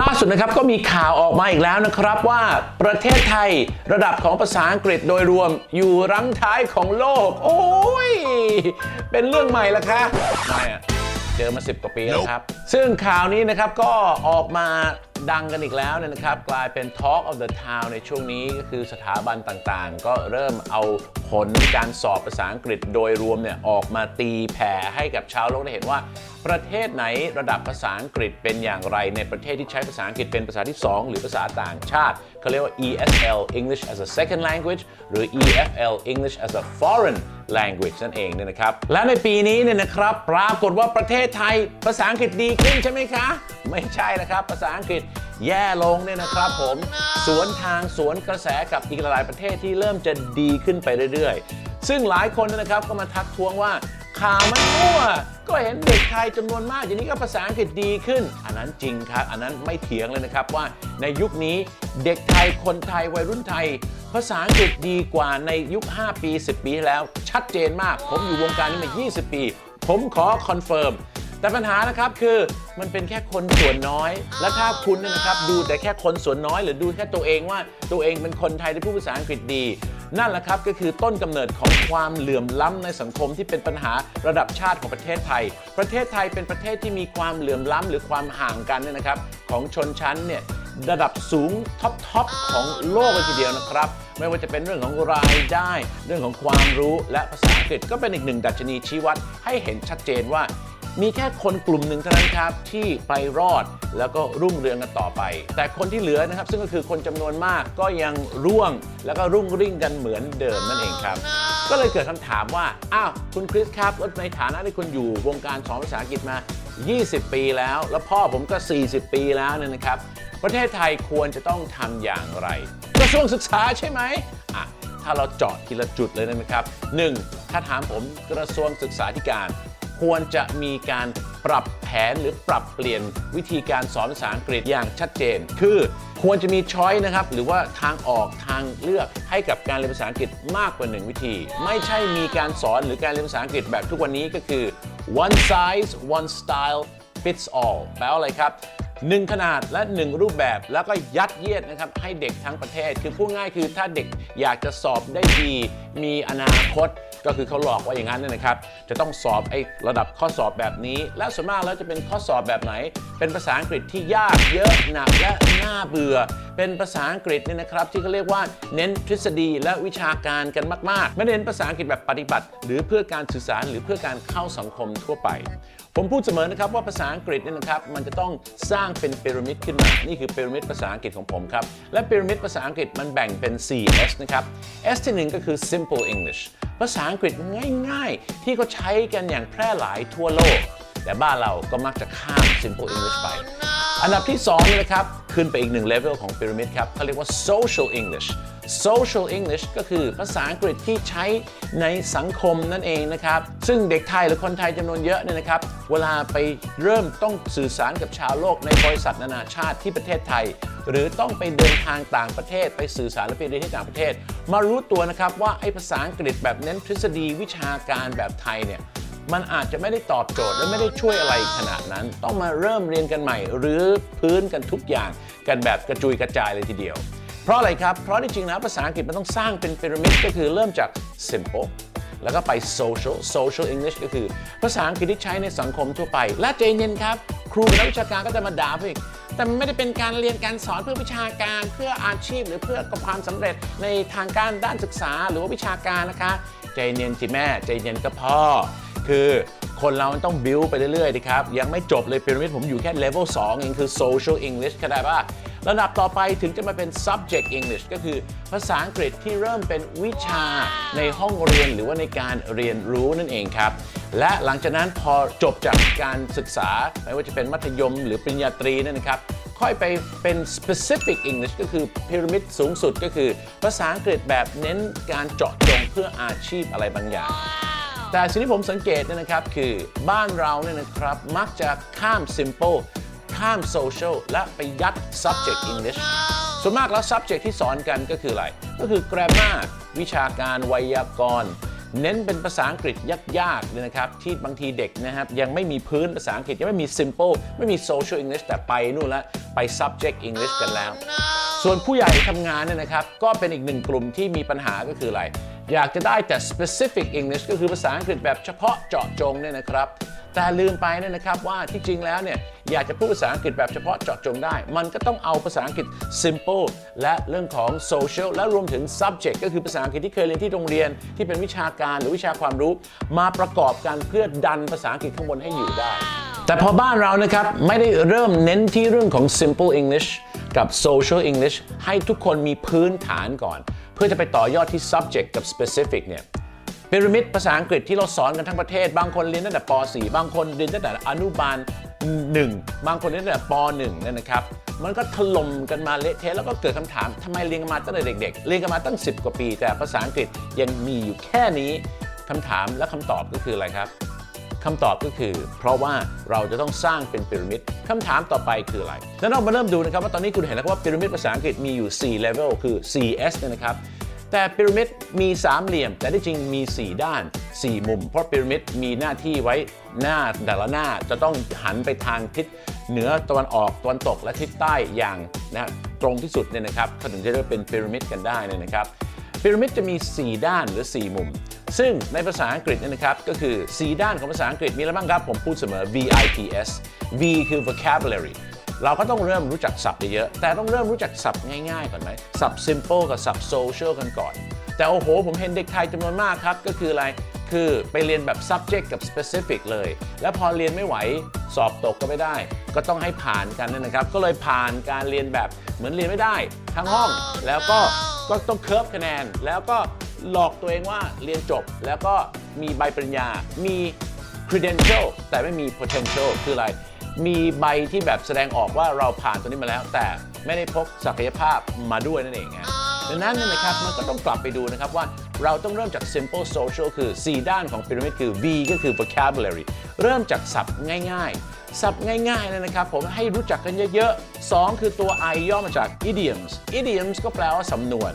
ล่าสุดนะครับก็มีข่าวออกมาอีกแล้วนะครับว่าประเทศไทยระดับของภาษาอังกฤษโดยรวมอยู่รั้งท้ายของโลก โอ้ย เป็นเรื่องใหม่ละคะไม่อะเจอมา 10 กว่าปีแล้วครับ ซึ่งข่าวนี้นะครับก็ออกมาดังกันอีกแล้วเนี่ยนะครับ กลายเป็น Talk of the Town ในช่วงนี้ก็คือสถาบันต่างๆ ก็เริ่มเอาผลการสอบภาษาอังกฤษโดยรวมเนี่ยออกมาตีแผ่ให้กับชาวโลกได้เห็นว่า ประเทศไหนระดับภาษาอังกฤษเป็นอย่างไร ในประเทศที่ใช้ภาษาอังกฤษเป็นภาษาที่ 2 หรือภาษาต่างชาติเขาเรียกว่า ESL English as a second language หรือ EFL English as a foreign language นั่นเองเนี่ยนะครับ และในปีนี้เนี่ยนะครับปรากฏว่าประเทศไทยภาษาอังกฤษดีขึ้นใช่ไหมคะ ไม่ใช่นะครับ ภาษาอังกฤษแย่ลงเนี่ยนะครับผม สวนทางสวนกระแสกับอีกหลายประเทศที่เริ่มจะดีขึ้นไปเรื่อยๆ ซึ่งหลายคนนะครับก็มาทักท้วงว่า ข่าวมันมั่วก็เห็นเด็กไทยจำนวนมากอย่างนี้ก็ภาษาอังกฤษดีขึ้น อันนั้นจริงครับ อันนั้นไม่เถียงเลยนะครับว่าในยุคนี้เด็กไทยคนไทยวัยรุ่นไทย ภาษาอังกฤษดีกว่าในยุค 5 ปี 10 ปีแล้ว ชัดเจนมาก ผมอยู่วงการนี้มา 20 ปี ผมขอคอนเฟิร์มแต่ปัญหานะครับคือมันเป็นแค่คนส่วนน้อย และถ้าคุณนะครับดูแต่แค่คนส่วนน้อย หรือดูแค่ตัวเองว่าตัวเองเป็นคนไทยที่พูดภาษาอังกฤษดี นั่นแหละครับก็คือต้นกำเนิดของความเหลื่อมล้ำในสังคมที่เป็นปัญหาระดับชาติของประเทศไทย ประเทศไทยเป็นประเทศที่มีความเหลื่อมล้ำหรือความห่างกันเนี่ยนะครับของชนชั้นเนี่ยระดับสูงท็อปทอปของโลกเลยทีเดียวนะครับ ไม่ว่าจะเป็นเรื่องของรายได้ เรื่องของความรู้และภาษาอังกฤษก็เป็นอีกหนึ่งดัชนีชี้วัดให้เห็นชัดเจนว่า มีแค่คนกลุ่มหนึ่งเท่านั้นครับที่ไปรอดแล้วก็รุ่งเรืองกันต่อไป แต่คนที่เหลือนะครับ ซึ่งก็คือคนจำนวนมากก็ยังร่วง แล้วก็รุ่งริ่งกันเหมือนเดิมนั่นเองครับ ก็เลยเกิดคำถามว่า อ้าว คุณคริสครับแล้วในฐานะที่คุณอยู่วงการสอนภาษาอังกฤษมา 20 ปีแล้ว แล้วพ่อผมก็ 40 ปีแล้วเนี่ยนะครับ ประเทศไทยควรจะต้องทำอย่างไรกระทรวงศึกษาใช่ไหมอะถ้าเราเจาะทีละจุดเลยนะครับ 1. ถ้าถามผมกระทรวงศึกษาธิการ ควรจะมีการปรับแผนหรือปรับเปลี่ยนวิธีการสอนภาษาอังกฤษอย่างชัดเจน คือควรจะมีช้อยนะครับหรือว่าทางออกทางเลือกให้กับการเรียนภาษาอังกฤษมากกว่าหนึ่งวิธี ไม่ใช่มีการสอนหรือการเรียนภาษาอังกฤษแบบทุกวันนี้ก็คือ one size one style fits all แปลว่าอะไรครับ หนึ่งขนาดและหนึ่งรูปแบบ แล้วก็ยัดเยียดนะครับให้เด็กทั้งประเทศ คือพูดง่ายคือถ้าเด็กอยากจะสอบได้ดี มีอนาคตก็คือเขาหลอกว่าอย่างนั้นนยนะครับ จะต้องสอบไอ้ระดับข้อสอบแบบนี้ และส่วนมากแล้วจะเป็นข้อสอบแบบไหน เป็นภาษาอังกฤษที่ยากเยอะหนักและน่าเบื่อ เป็นภาษาอังกฤษเนี่ยนะครับ ที่เขาเรียกว่าเน้นทฤษฎีและวิชาการกันมาก ๆ ไม่เน้นภาษาอังกฤษแบบปฏิบัติ หรือเพื่อการสื่อสารหรือเพื่อการเข้าสังคมทั่วไป ผมพูดเสมอนะครับว่าภาษาอังกฤษเนี่ยนะครับมันจะต้องสร้างเป็นพีระมิดขึ้นมา นี่คือพีระมิดภาษาอังกฤษของผมครับ และพีระมิดภาษาอังกฤษมันแบ่งเป็น 4 S นะครับ S ที่หนึ่งก็คือ simple English ภาษาอังกฤษง่ายๆ ที่เขาใช้กันอย่างแพร่หลายทั่วโลก แต่บ้านเราก็มักจะข้าม simple English ไป อันดับที่2เนี่ยนะครับ ขึ้นไปอีกหนึ่งเลเวลของพีระมิดครับเขาเรียกว่า social English social English ก็คือภาษาอังกฤษที่ใช้ในสังคมนั่นเองนะครับ ซึ่งเด็กไทยหรือคนไทยจำนวนเยอะเนี่ยนะครับ เวลาไปเริ่มต้องสื่อสารกับชาวโลกในบริษัทนานาชาติที่ประเทศไทย หรือต้องไปเดินทางต่างประเทศ ไปสื่อสารและไปเรียนที่ต่างประเทศ มารู้ตัวนะครับว่าไอ้ภาษาอังกฤษแบบเน้นทฤษฎีวิชาการแบบไทยเนี่ยมันอาจจะไม่ได้ตอบโจทย์และไม่ได้ช่วยอะไรขนาดนั้น ต้องมาเริ่มเรียนกันใหม่ หรือพื้นกันทุกอย่างกันแบบกระจุยกระจายเลยทีเดียว เพราะอะไรครับ เพราะจริงแล้วภาษาอังกฤษมันต้องสร้างเป็นพีระมิดก็คือเริ่มจาก simple แล้วก็ไป social social English ก็คือภาษาอังกฤษที่ใช้ในสังคมทั่วไป และใจเย็นครับ ครูนักวิชาการก็จะมาด่าพี่แต่มันไม่ได้เป็นการเรียนการสอนเพื่อวิชาการ เพื่ออาชีพ หรือเพื่อความสำเร็จในทางการด้านศึกษา หรือว่าวิชาการนะคะ ใจเย็นสิแม่ ใจเย็นก็พ่อ คือคนเรามันต้องบิวไปเรื่อยๆดีครับ ยังไม่จบเลยพีระมิดผมอยู่แค่เลเวล2เองคือ social English เข้าใจป่ะ ระดับต่อไปถึงจะมาเป็น subject English ก็คือภาษาอังกฤษที่เริ่มเป็นวิชาในห้องเรียนหรือว่าในการเรียนรู้นั่นเองครับ และหลังจากนั้นพอจบจากการศึกษา ไม่ว่าจะเป็นมัธยมหรือปริญญาตรีนั่นนะครับค่อยไปเป็น specific English ก็คือพีระมิดสูงสุดก็คือ ภาษาอังกฤษแบบเน้นการเจาะจงเพื่ออาชีพอะไรบางอย่าง แต่สิ่งที่ผมสังเกตเนี่ยนะครับคือบ้านเราเนี่ยนะครับมักจะข้าม simple ข้าม social และไปยัด subject English ส่วนมากแล้ว subject ที่สอนกันก็คืออะไร ก็คือ grammar วิชาการไวยากรณ์ เน้นเป็นภาษาอังกฤษยากๆเลยนะครับ ที่บางทีเด็กนะครับ ยังไม่มีพื้นภาษาอังกฤษ ยังไม่มี simple ไม่มี social English แต่ไปนู่นละไป subject English กันแล้ว ส่วนผู้ใหญ่ทำงานเนี่ยนะครับ ก็เป็นอีกหนึ่งกลุ่มที่มีปัญหาก็คืออะไร อยากจะได้แต่ specific English ก็คือภาษาอังกฤษแบบเฉพาะเจาะจงเนี่ยนะครับ แต่ลืมไปเนี่ยนะครับว่าที่จริงแล้วเนี่ยอยากจะพูดภาษาอังกฤษแบบเฉพาะเจาะจงได้ มันก็ต้องเอาภาษาอังกฤษ simple และเรื่องของ social และรวมถึง subject ก็คือภาษาอังกฤษที่เคยเรียนที่โรงเรียนที่เป็นวิชาการหรือวิชาความรู้ มาประกอบกันเพื่อดันภาษาอังกฤษข้างบนให้อยู่ได้ แต่พอบ้านเรานะครับไม่ได้เริ่มเน้นที่เรื่องของ simple English กับ social English ให้ทุกคนมีพื้นฐานก่อน เพื่อจะไปต่อยอดที่ subject กับ specific เนี่ยพีระมิดภาษาอังกฤษที่เราสอนกันทั้งประเทศ บางคนเรียนตั้งแต่ป .4 บางคนเรียนตั้งแต่อนุบาล 1 บางคนเรียนตั้งแต่ป .1 เนี่ยนะครับ มันก็ถล่มกันมาเละเทะแล้วก็เกิดคำถามทำไมเรียนกันมาตั้งแต่เด็ก ๆ เรียนกันมาตั้ง 10 กว่าปี แต่ภาษาอังกฤษยังมีอยู่แค่นี้คำถามและคำตอบก็คืออะไรครับ คำตอบก็คือ เพราะว่าเราจะต้องสร้างเป็นพีระมิดคำถามต่อไปคืออะไรแล้วเรามาเริ่มดูนะครับว่าตอนนี้คุณเห็นแล้วว่าพีระมิดภาษาอังกฤษมีอยู่ 4 level คือ 4S เนี่ยนะครับแต่พีระมิดมีสามเหลี่ยม แต่ที่จริงมี 4 ด้าน 4 มุม เพราะพีระมิดมีหน้าที่ไว้หน้าแต่ละหน้าจะต้องหันไปทางทิศเหนือตะวันออกตะวันตกและทิศใต้อย่างนะตรงที่สุดเนี่ยนะครับเขาถึงจะเรียกเป็นพีระมิดกันได้เนี่ยนะครับ พีระมิดจะมี 4 ด้านหรือ 4 มุม ซึ่งในภาษาอังกฤษนะครับก็คือ 4 ด้านของภาษาอังกฤษมีอะไรบ้างครับ ผมพูดเสมอ VIPS V คือ vocabulary เราก็ต้องเริ่มรู้จักศัพท์เยอะๆแต่ต้องเริ่มรู้จักศัพท์ง่ายๆก่อนไหมศัพท์ simple กับศัพท์ social กันก่อน แต่โอ้โห ผมเห็นเด็กไทยจำนวนมากครับ ก็คืออะไร คือไปเรียนแบบ subject กับ specific เลย แล้วพอเรียนไม่ไหวสอบตกก็ไม่ได้ ก็ต้องให้ผ่านกันเนยนะครับ ก็เลยผ่านการเรียนแบบเหมือนเรียนไม่ได้ ทั้งห้อง แล้วก็ก็ต้องเคิร์ฟคะแนน แล้วก็หลอกตัวเองว่าเรียนจบ แล้วก็มีใบปริญญา มี credential แต่ไม่มี potential คืออะไร มีใบที่แบบแสดงออกว่าเราผ่านตัวนี้มาแล้ว แต่ไม่ได้พกศักยภาพมาด้วยนั่นเองฮะดังนั้นเนี่ยนะครับมันก็ต้องกลับไปดูนะครับว่า เราต้องเริ่มจาก simple social คือ 4 ด้านของพีระมิดคือ V ก็คือ vocabulary เริ่มจากศัพท์ง่ายๆ ศัพท์ง่ายๆเลยนะครับผมให้รู้จักกันเยอะๆ 2 คือตัว I ย่อมาจาก idioms idioms ก็แปลว่าสำนวน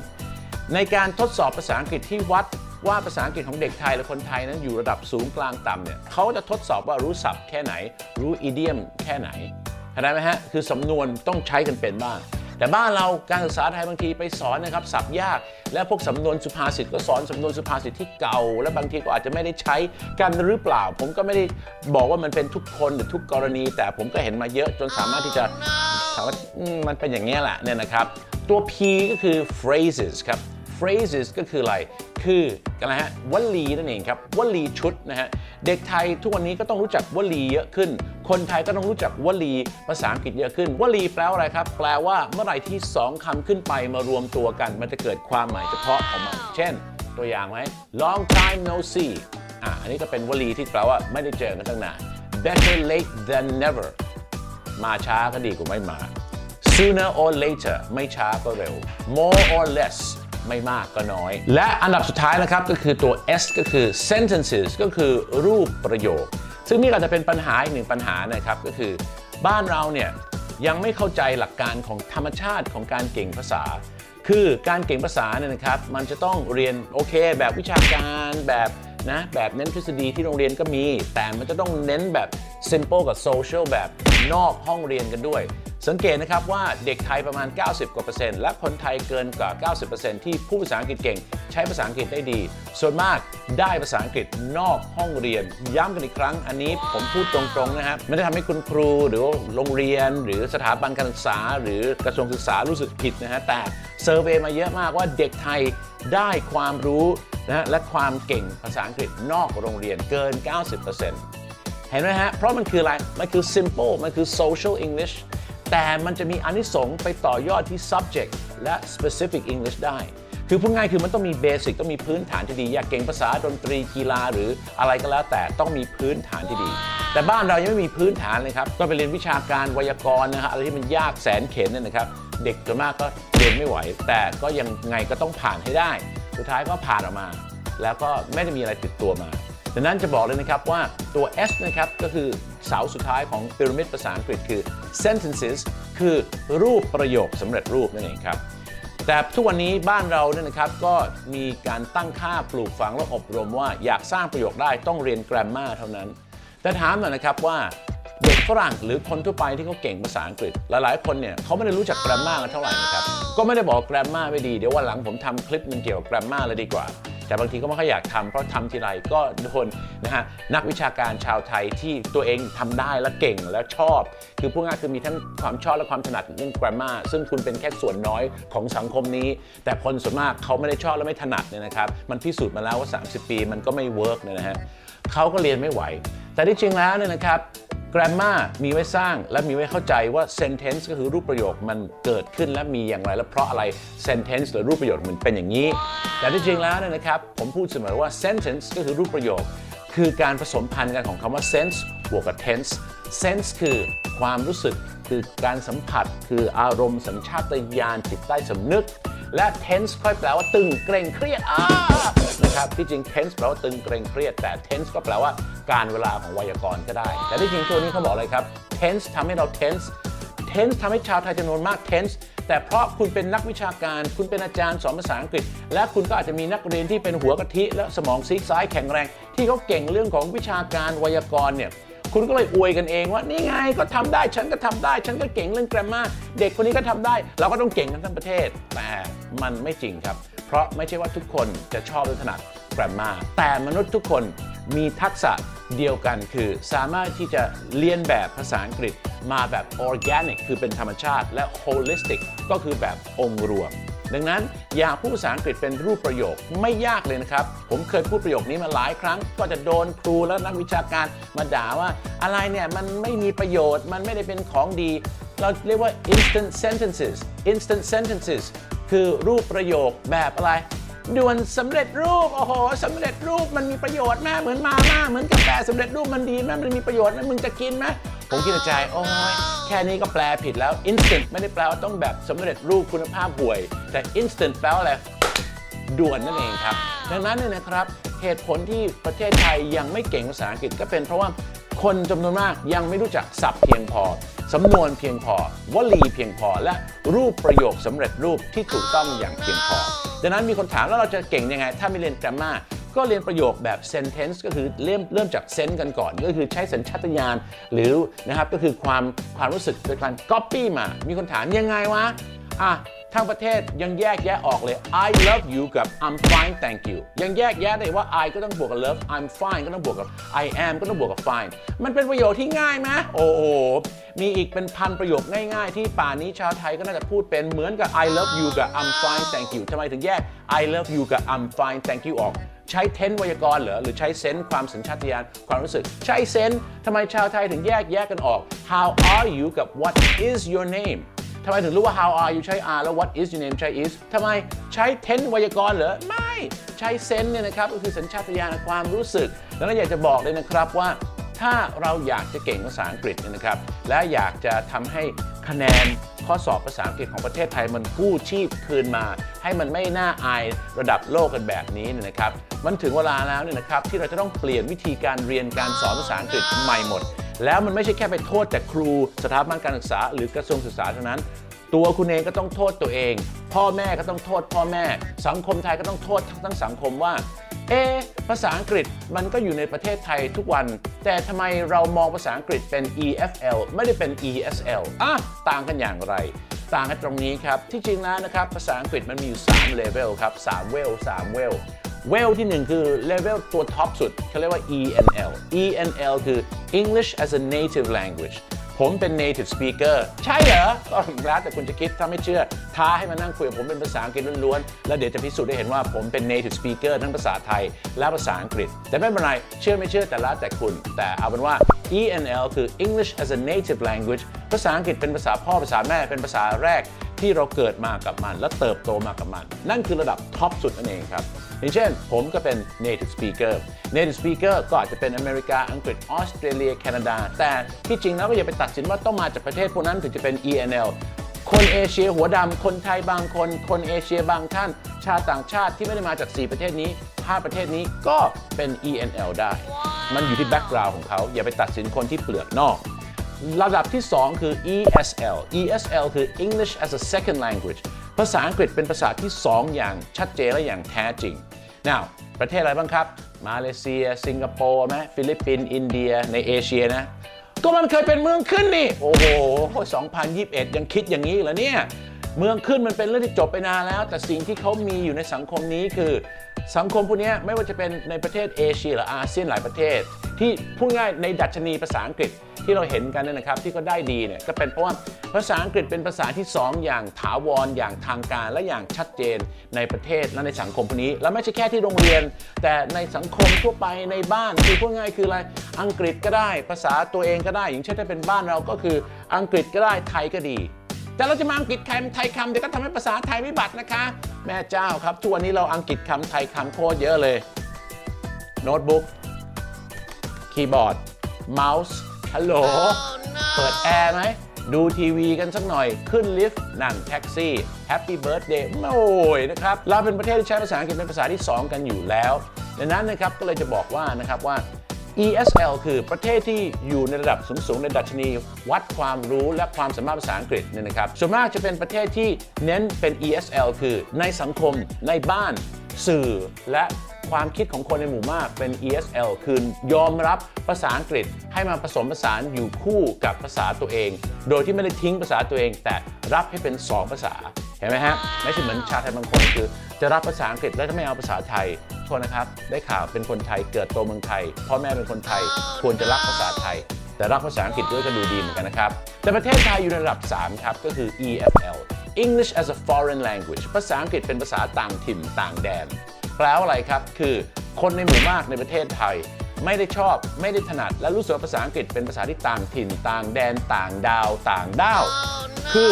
ในการทดสอบภาษาอังกฤษที่วัดว่าภาษาอังกฤษของเด็กไทยและคนไทยนั้นอยู่ระดับสูงกลางต่ำเนี่ยเขาจะทดสอบว่ารู้ศัพท์แค่ไหน รู้อีเดียมแค่ไหนเข้าใจไหมฮะ คือสำนวนต้องใช้กันเป็นบ้าง แต่บ้านเราการศึกษาไทยบางทีไปสอนนะครับสับยาก และพวกสำนวนสุภาษิตก็สอนสำนวนสุภาษิตที่เก่า และบางทีก็อาจจะไม่ได้ใช้กันหรือเปล่า ผมก็ไม่ได้บอกว่ามันเป็นทุกคนหรือทุกกรณี แต่ผมก็เห็นมาเยอะจนสามารถที่จะถามว่ามันเป็นอย่างนี้แหละเนี่ยนะครับ ตัว P ก็คือ phrases ครับ phrases ก็คืออะไร คืออะไรฮะวลีนั่นเองครับวลีชุดนะฮะเด็กไทยทุกวันนี้ก็ต้องรู้จักวลีเยอะขึ้น คนไทยก็ต้องรู้จักวลีภาษาอังกฤษเยอะขึ้น วลีแปลว่าอะไรครับ แปลว่าเมื่อไหร่ที่สองคำขึ้นไปมารวมตัวกัน มันจะเกิดความหมายเฉพาะของมัน เช่น ตัวอย่างไหม long time no see อะอันนี้ก็เป็นวลีที่แปลว่าไม่ได้เจอกันตั้งนาน better late than never มาช้าก็ดีกว่าไม่มา sooner or later ไม่ช้าก็เร็ว more or less ไม่มากก็น้อย และอันดับสุดท้ายนะครับก็คือตัว S ก็คือ sentences ก็คือรูปประโยค ซึ่งนี่อาจจะเป็นปัญหาอีกหนึ่งปัญหานะครับก็คือบ้านเราเนี่ยยังไม่เข้าใจหลักการของธรรมชาติของการเก่งภาษา คือการเก่งภาษาเนี่ยนะครับ มันจะต้องเรียนโอเค แบบวิชาการแบบนะแบบเน้นทฤษฎีที่โรงเรียนก็มี แต่มันจะต้องเน้นแบบ simple กับ social แบบนอกห้องเรียนกันด้วย สังเกตนะครับว่าเด็กไทยประมาณ 90 กว่าเปอร์เซ็นต์และคนไทยเกินกว่า 90%ที่พูดภาษาอังกฤษเก่ง ใช้ภาษาอังกฤษได้ดี ส่วนมากได้ภาษาอังกฤษนอกห้องเรียน ย้ำกันอีกครั้งอันนี้ผมพูดตรงๆนะครับไม่ได้ทำให้คุณครูหรือโรงเรียน หรือสถาบันการศึกษา หรือกระทรวงศึกษารู้สึกผิดนะฮะแต่เซอร์เวยมาเยอะมากว่าเด็กไทยได้ความรู้นะและความเก่งภาษาอังกฤษนอกโรงเรียนเกิน 90%เห็นไหมฮะ เพราะมันคืออะไร มันคือ simple มันคือ social English แต่มันจะมีอนิสงส์ไปต่อยอดที่ subject และ specific English ได้ คือพูดง่ายคือมันต้องมีเบสิกต้องมีพื้นฐานที่ดี อยากเก่งภาษาดนตรีกีฬาหรืออะไรก็แล้วแต่ต้องมีพื้นฐานที่ดี แต่บ้านเรายังไม่มีพื้นฐานเลยครับก็ไปเรียนวิชาการไวยากรณ์นะฮะอะไรที่มันยากแสนเข็ญเนี่ยนะครับ เด็กส่วนมากก็เรียนไม่ไหว แต่ก็ยังไงก็ต้องผ่านให้ได้ สุดท้ายก็ผ่านออกมา แล้วก็ไม่ได้มีอะไรติดตัวมา ดังนั้นจะบอกเลยนะครับว่าตัว S นะครับก็คือเสาสุดท้ายของพีระมิดภาษาอังกฤษคือ sentences คือรูปประโยคสำเร็จรูปนั่นเองครับแต่ทุกวันนี้บ้านเราเนี่ยนะครับก็มีการตั้งค่าปลูกฝังและอบรมว่าอยากสร้างประโยคได้ต้องเรียนแกรมมาเท่านั้น แต่ถามหน่อยนะครับว่าเด็กฝรั่งหรือคนทั่วไปที่เขาเก่งภาษาอังกฤษ หลายๆ คนเนี่ยเขาไม่ได้รู้จักแกรมมากันเท่าไหร่นะครับก็ไม่ได้บอกแกรมมาไม่ดีเดี๋ยววันหลังผมทำคลิปนึงเกี่ยวกับแกรมมาเลยดีกว่า แต่บางทีก็ไม่ค่อยอยากทำเพราะทำทีไรก็โดนนะฮะนักวิชาการชาวไทยที่ตัวเองทำได้และเก่งและชอบ คือพูดง่ายคือมีทั้งความชอบและความถนัดเรื่อง grammar ซึ่งคุณเป็นแค่ส่วนน้อยของสังคมนี้ แต่คนส่วนมากเขาไม่ได้ชอบและไม่ถนัดเนี่ยนะครับมันพิสูจน์มาแล้วว่า 30 ปีมันก็ไม่เวิร์กนะฮะเขาก็เรียนไม่ไหว แต่ที่จริงแล้วเนี่ยนะครับ grammar มีไว้สร้างและมีไว้เข้าใจว่า sentence ก็คือรูปประโยคมันเกิดขึ้นและมีอย่างไร และเพราะอะไร sentence หรือรูปประโยคมันเป็นอย่างนี้ แต่ที่จริงแล้วเนี่ยนะครับ ผมพูดเสมอว่า sentence ก็คือรูปประโยค คือการผสมพันธ์กันของคำว่า sense บวกกับ tense sense คือความรู้สึกคือการสัมผัส คืออารมณ์สัญชาตญาณจิตใต้สำนึก และ tense ค่อยแปลว่าตึงเกรงเครียดนะครับที่จริง tense แปลว่าตึงเกรงเครียดแต่ tense ก็แปลว่า การเวลาของไวยากรณ์ก็ได้ แต่ที่จริงตัวนี้เขาบอกเลยครับ tense ทำให้เรา tense tense ทำให้ชาวไทยจำนวนมาก tense แต่เพราะคุณเป็นนักวิชาการ คุณเป็นอาจารย์สอนภาษาอังกฤษ และคุณก็อาจจะมีนักเรียนที่เป็นหัวกะทิ และสมองซีกซ้ายแข็งแรง ที่เขาเก่งเรื่องของวิชาการไวยากรณ์เนี่ยคุณก็เลยอวยกันเองว่านี่ไงก็ทำได้ฉันก็ทำได้ ฉันก็เก่งเรื่องแกรมมาเด็กคนนี้ก็ทำได้ เราก็ต้องเก่งกันทั้งประเทศ แต่มันไม่จริงครับ เพราะไม่ใช่ว่าทุกคนจะชอบหรือถนัด แกรมมาแต่มนุษย์ทุกคนมีทักษะเดียวกันคือสามารถที่จะเรียนแบบภาษาอังกฤษมาแบบ organic คือเป็นธรรมชาติและ holistic ก็คือแบบองค์รวม ดังนั้นอยากพูดภาษาอังกฤษเป็นรูปประโยคไม่ยากเลยนะครับ ผมเคยพูดประโยคนี้มาหลายครั้ง ก็จะโดนครูและนักวิชาการมาด่าว่าอะไรเนี่ยมันไม่มีประโยชน์ มันไม่ได้เป็นของดี เราเรียกว่า instant sentences instant sentences คือรูปประโยคแบบอะไร ด่วนสำเร็จรูป โอ้โหสำเร็จรูปมันมีประโยชน์แม่เหมือนมาม่าเหมือนกาแฟสำเร็จรูปมันดีแม่มันมีประโยชน์นะมึงจะกินไหมผมคิดในใจโอ้ยแค่นี้ก็แปลผิดแล้ว instant ไม่ได้แปลว่าต้องแบบสำเร็จรูปคุณภาพห่วย แต่ instant แปลว่าอะไรด่วนนั่นเองครับ ดังนั้นเนี่ยนะครับเหตุผลที่ประเทศไทยยังไม่เก่งภาษาอังกฤษก็เป็นเพราะว่าคนจำนวนมากยังไม่รู้จักศัพท์เพียงพอ สำนวนเพียงพอ วลีเพียงพอ และรูปประโยคสำเร็จรูปที่ถูกต้องอย่างเพียงพอ ดังนั้นมีคนถามแล้วเราจะเก่งยังไง ถ้าไม่เรียน grammar ก็เรียนประโยคแบบ sentence ก็คือเริ่มเริ่มจาก sense กันก่อน ก็คือใช้สัญชาตญาณหรือนะครับก็คือความความรู้สึกโดยการ copy มา มีคนถามยังไงวะอะ ทั้งประเทศยังแยกแยะออกเลย I love you กับ I'm fine thank you ยังแยกแยะได้ว่า I ก็ต้องบวกกับ love I'm fine ก็ต้องบวกกับ I am ก็ต้องบวกกับ fine มันเป็นประโยคที่ง่ายไหมโอ้โห มีอีกเป็นพันประโยคง่ายๆ ที่ป่านนี้ชาวไทยก็น่าจะพูดเป็นเหมือนกับ I love you กับ I'm fine thank you ทำไมถึงแยก I love you กับ I'm fine thank you ออกใช้เทนไวยากรณ์เหรอหรือใช้เซนส์ความสัญชาตญาณความรู้สึก ใช้เซนส์ทำไมชาวไทยถึงแยกแยกกันออก How are you กับ What is your name ทำไมถึงรู้ว่า how are you ใช้ are แล้ว what is your name ใช้ is ทำไมใช้เทนไวยากรณ์เหรอ ไม่ใช้เซนเนี่ยนะครับ ก็คือสัญชาตญาณความรู้สึก แล้วเราอยากจะบอกเลยนะครับว่า ถ้าเราอยากจะเก่งภาษาอังกฤษเนี่ยนะครับ และอยากจะทำให้คะแนนข้อสอบภาษาอังกฤษของประเทศไทยมันกู้ชีพคืนมา ให้มันไม่น่าอายระดับโลกกันแบบนี้เนี่ยนะครับ มันถึงเวลาแล้วเนี่ยนะครับที่เราจะต้องเปลี่ยนวิธีการเรียนการสอนภาษาอังกฤษใหม่หมด แล้วมันไม่ใช่แค่ไปโทษแต่ครู สถาบันการศึกษา หรือกระทรวงศึกษาเท่านั้น ตัวคุณเองก็ต้องโทษตัวเอง พ่อแม่ก็ต้องโทษพ่อแม่ สังคมไทยก็ต้องโทษทั้งสังคมว่า เอะภาษาอังกฤษมันก็อยู่ในประเทศไทยทุกวัน แต่ทำไมเรามองภาษาอังกฤษเป็น EFL ไม่ได้เป็น ESL อะต่างกันอย่างไรต่างกันตรงนี้ครับ ที่จริงแล้วนะครับ ภาษาอังกฤษมันมีอยู่3เลเวลครับ3เวล3เวล เวลที่ 1 คือเลเวลตัวท็อปสุดเขาเรียกว่า ENL ENL คือ English as a native language ผมเป็น native speaker ใช่เหรอก็แล้วแต่คุณจะคิดถ้าไม่เชื่อ ท้าให้มานั่งคุยกับผมเป็นภาษาอังกฤษล้วนๆ แล้วเดี๋ยวจะพิสูจน์ได้เห็นว่าผมเป็น native speaker ทั้งภาษาไทยและภาษาอังกฤษ แต่ไม่เป็นไร เชื่อไม่เชื่อแต่ละแต่คุณ แต่เอาเป็นว่า ENL คือ English as a native language ภาษาอังกฤษเป็นภาษาพ่อภาษาแม่เป็นภาษาแรก ที่เราเกิดมากับมัน และเติบโตมากับมัน นั่นคือระดับท็อปสุดนั่นเองครับอย่างเช่น ผมก็เป็น native speaker native speaker ก็อาจจะเป็นอเมริกาอังกฤษออสเตรเลียแคนาดา แต่ที่จริงแล้วก็อย่าไปตัดสินว่าต้องมาจากประเทศพวกนั้นถึงจะเป็น ENL คนเอเชียหัวดำคนไทยบางคน คนเอเชียบางท่าน ชาติต่างชาติที่ไม่ได้มาจาก 4 ประเทศนี้5ประเทศนี้ก็เป็น ENL ได้ มันอยู่ที่แบ็กกราวน์ของเขา อย่าไปตัดสินคนที่เปลือกนอก ระดับที่ 2 คือ ESL ESL คือ English as a Second Language ภาษาอังกฤษเป็นภาษาที่ 2 อย่างชัดเจนและอย่างแท้จริง Now ประเทศอะไรบ้างครับ มาเลเซีย สิงคโปร์ไหมฟิลิปปินส์ อินเดีย ในเอเชียนะ ก็มันเคยเป็นเมืองขึ้นนี่ โอ้โห 2021 ยังคิดอย่างนี้เหรอเนี่ย เมืองขึ้นมันเป็นเรื่องที่จบไปนานแล้ว แต่สิ่งที่เขามีอยู่ในสังคมนี้คือ สังคมพวกนี้ไม่ว่าจะเป็นในประเทศเอเชียหรืออาเซียนหลายประเทศ ที่พูดง่ายในดัชนีภาษาอังกฤษที่เราเห็นกันนะครับที่เขาได้ดีเนี่ยก็เป็นเพราะว่าภาษาอังกฤษเป็นภาษาที่ 2 อย่างถาวรอย่างทางการและอย่างชัดเจนในประเทศและในสังคมพวกนี้ และไม่ใช่แค่ที่โรงเรียน แต่ในสังคมทั่วไปในบ้านคือพูดง่ายคืออะไรอังกฤษก็ได้ ภาษาตัวเองก็ได้ อย่างเช่นถ้าเป็นบ้านเราก็คืออังกฤษก็ได้ไทยก็ดี แต่เราจะมาอังกฤษคำไทยคำเดี๋ยวก็ทำให้ภาษาไทยวิบัตินะคะ แม่เจ้าครับทุกวันนี้เราอังกฤษคำไทยคำโคตรเยอะเลย โน้ตบุ๊กคีย์บอร์ด เมาส์ฮัลโหลเปิดแอร์ไหมดูทีวีกันสักหน่อยขึ้นลิฟต์นั่งแท็กซี่แฮปปี้เบิร์ดเดย์โอ้ยนะครับ เราเป็นประเทศที่ใช้ภาษาอังกฤษเป็นภาษาที่ 2 กันอยู่แล้วดังนั้นนะครับก็เลยจะบอกว่านะครับว่า ESL คือประเทศที่อยู่ในระดับสูงๆในดัชนี วัดความรู้และความสามารถภาษาอังกฤษเนี่ยนะครับส่วนมากจะเป็นประเทศที่เน้นเป็น ESL คือในสังคมในบ้านสื่อและ ความคิดของคนในหมู่มากเป็น ESL คือยอมรับภาษาอังกฤษให้มาผสมผสานอยู่คู่กับภาษาตัวเอง โดยที่ไม่ได้ทิ้งภาษาตัวเอง แต่รับให้เป็น 2 ภาษา เห็นไหมฮะ ไม่ใช่เหมือนชาวไทยบางคนคือ จะรับภาษาอังกฤษแล้วถ้าไม่เอาภาษาไทยโทษนะครับ ได้ข่าวเป็นคนไทยเกิดโตเมืองไทย พ่อแม่เป็นคนไทยควรจะรักภาษาไทย แต่รักภาษาอังกฤษด้วยก็ดูดีเหมือนกันนะครับ แต่ประเทศไทยอยู่ในระดับ 3 ครับ ก็คือ EFL English as a foreign language ภาษาอังกฤษเป็นภาษาต่างถิ่นต่างแดน แปลว่าอะไรครับ คือคนในหมู่มากในประเทศไทย ไม่ได้ชอบไม่ได้ถนัด และรู้สึกว่าภาษาอังกฤษเป็นภาษาที่ต่างถิ่น ต่างแดนต่างดาว ต่างด้าว คือ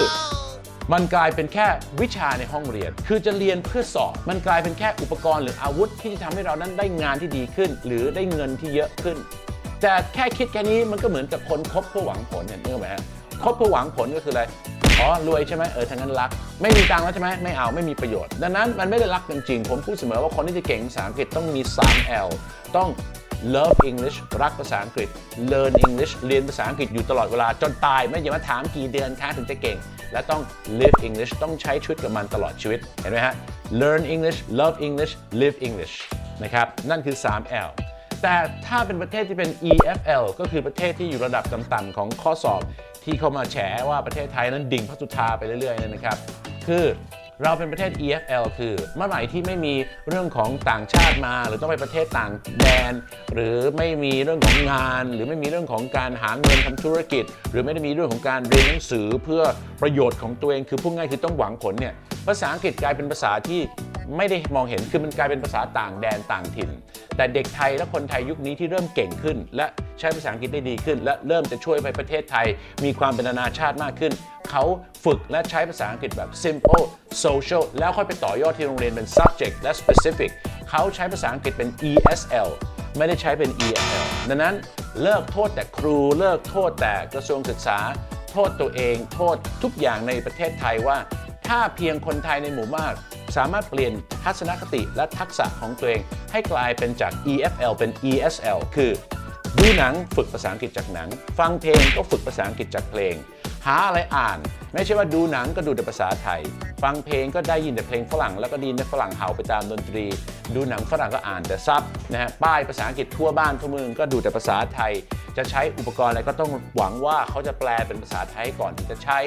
มันกลายเป็นแค่วิชาในห้องเรียน คือจะเรียนเพื่อสอบ มันกลายเป็นแค่อุปกรณ์หรืออาวุธที่จะทำให้เรานั้นได้งานที่ดีขึ้น หรือได้เงินที่เยอะขึ้น แต่แค่คิดแค่นี้มันก็เหมือนกับคนคบเพื่อหวังผลเนี่ยนึกออกไหมฮะคบเพื่อหวังผลก็คืออะไร อ๋อรวยใช่ไหมเออทางนั้นรัก ไม่มีตังค์แล้วใช่ไหมไม่เอาไม่มีประโยชน์ ดังนั้นมันไม่ได้รักจริงๆ ผมพูดเสมอว่าคนที่จะเก่งภาษาอังกฤษต้องมี 3 L ต้อง love English รักภาษาอังกฤษ learn English เรียนภาษาอังกฤษอยู่ตลอดเวลาจนตาย ไม่อย่ามาถามกี่เดือนคะถึงจะเก่ง และต้อง live English ต้องใช้ชีวิตกับมันตลอดชีวิต เห็นไหมฮะ learn English love English live English นะครับ นั่นคือ 3 L แต่ถ้าเป็นประเทศที่เป็น EFL ก็คือประเทศที่อยู่ระดับต่ำๆของข้อสอบ ที่เขามาแฉว่าประเทศไทยนั้นดิ่งพระสุธาไปเรื่อยๆนี่ยนะครับ คือเราเป็นประเทศ EFL คือเมื่อไหร่ที่ไม่มีเรื่องของต่างชาติมา หรือต้องไปประเทศต่างแดน หรือไม่มีเรื่องของงาน หรือไม่มีเรื่องของการหาเงินทำธุรกิจ หรือไม่ได้มีเรื่องของการเรียนหนังสือเพื่อประโยชน์ของตัวเองคือพูดง่ายคือต้องหวังผลเนี่ยภาษาอังกฤษกลายเป็นภาษาที่ไม่ได้มองเห็นคือมันกลายเป็นภาษาต่างแดนต่างถิ่น แต่เด็กไทยและคนไทยยุคนี้ที่เริ่มเก่งขึ้น และใช้ภาษาอังกฤษได้ดีขึ้น และเริ่มจะช่วยไปประเทศไทย มีความเป็นนานาชาติมากขึ้น เขาฝึกและใช้ภาษาอังกฤษแบบ simple social แล้วค่อยไปต่อยอดที่โรงเรียนเป็น subject และ specific เขาใช้ภาษาอังกฤษเป็น ESL ไม่ได้ใช้เป็น EFL ดังนั้นเลิกโทษแต่ครูเลิกโทษแต่กระทรวงศึกษา โทษตัวเอง โทษทุกอย่างในประเทศไทยว่า ถ้าเพียงคนไทยในหมู่มาก สามารถเปลี่ยนทัศนคติและทักษะของตัวเอง ให้กลายเป็นจาก EFL เป็น ESL คือดูหนังฝึกภาษาอังกฤษจากหนัง ฟังเพลงก็ฝึกภาษาอังกฤษจากเพลง หาอะไรอ่าน ไม่ใช่ว่าดูหนังก็ดูแต่ภาษาไทย ฟังเพลงก็ได้ยินแต่เพลงฝรั่ง แล้วก็ไดยินแต่ฝรั่งเห่าไปตามดนตรี ดูหนังฝรั่งก็อ่านแต่ซับนะฮะป้ายภาษาอังกฤษทั่วบ้านทั่วเมืองก็ดูแต่ภาษาไทย จะใช้อุปกรณ์อะไรก็ต้องหวังว่าเขาจะแปลเป็นภาษาไทยก่อนที่จะใช้